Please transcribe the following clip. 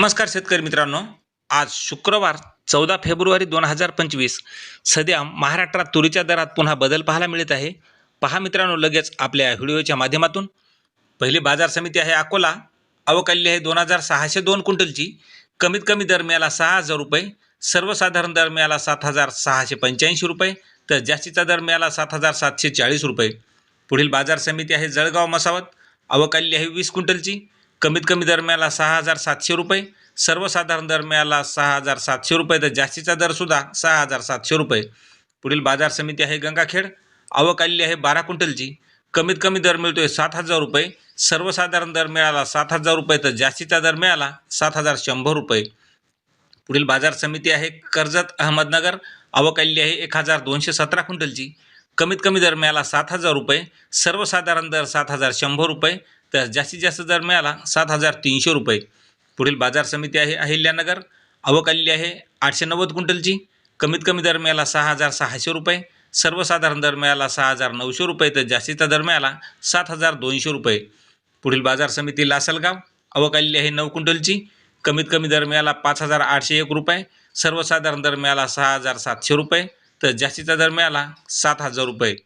नमस्कार शेतकरी मित्रांनो. आज शुक्रवार चौदा फेब्रुवारी दोन हजार पंचवीस. सध्या महाराष्ट्रात तुरीच्या दरात पुन्हा बदल पाहायला मिळत आहे. पहा मित्रांनो लगेच आपल्या व्हिडिओच्या माध्यमातून. पहिली बाजार समिती आहे अकोला. अवकाली आहे दोन हजार सहाशे दोन क्विंटलची. कमीत कमी दर मिळाला सहा हजार रुपये. सर्वसाधारण दर मिळाला सात हजार सहाशे पंच्याऐंशी रुपये. तर जास्तीचा दर मिळाला सात हजार सातशे चाळीस रुपये. पुढील बाजार समिती आहे जळगाव मसावत. अवकाली आहे वीस क्विंटलची. कमीत कमी दरम्याला सहा हजार सातशे रुपये सर्वसाधारण दर मिळाला सहा हजार सातशे रुपये तर जास्तीचा दरसुद्धा सहा हजार सातशे रुपये. पुढील बाजार समिती आहे गंगाखेड आवक आलेली आहे बारा क्विंटलची. कमीत कमी दर मिळतोय सात हजार रुपये सर्वसाधारण दर मिळाला सात हजार रुपये तर जास्तीचा दर मिळाला सात हजार शंभर रुपये. पुढील बाजार समिती आहे कर्जत अहमदनगर आवक आलेली आहे एक हजार दोनशे सतरा क्विंटलची. कमीत कमी दर मिळाला सात हजार रुपये सर्वसाधारण दर सात हजार शंभर रुपये तर जास्तीत जास्त दर मिळाला सात हजार तीनशे रुपये. पुढील बाजार समिती आहे अहिल्यानगर. आवक आलेली आहे आठशे नव्वद क्विंटलची. कमीत कमी दर मिळाला सहा हजार सहाशे रुपये. सर्वसाधारण दर मिळाला सहा हजार नऊशे रुपये तर जास्तीचा दर मिळाला सात हजार दोनशे रुपये. पुढील बाजार समिती लासलगाव. आवक आलेली आहे नऊ क्विंटलची. कमीत कमी दर मिळाला पाच हजार आठशे एक रुपये. सर्वसाधारण दर मिळाला सहा हजार सातशे रुपये. तर जास्तीचा दर मिळाला सात हजार रुपये.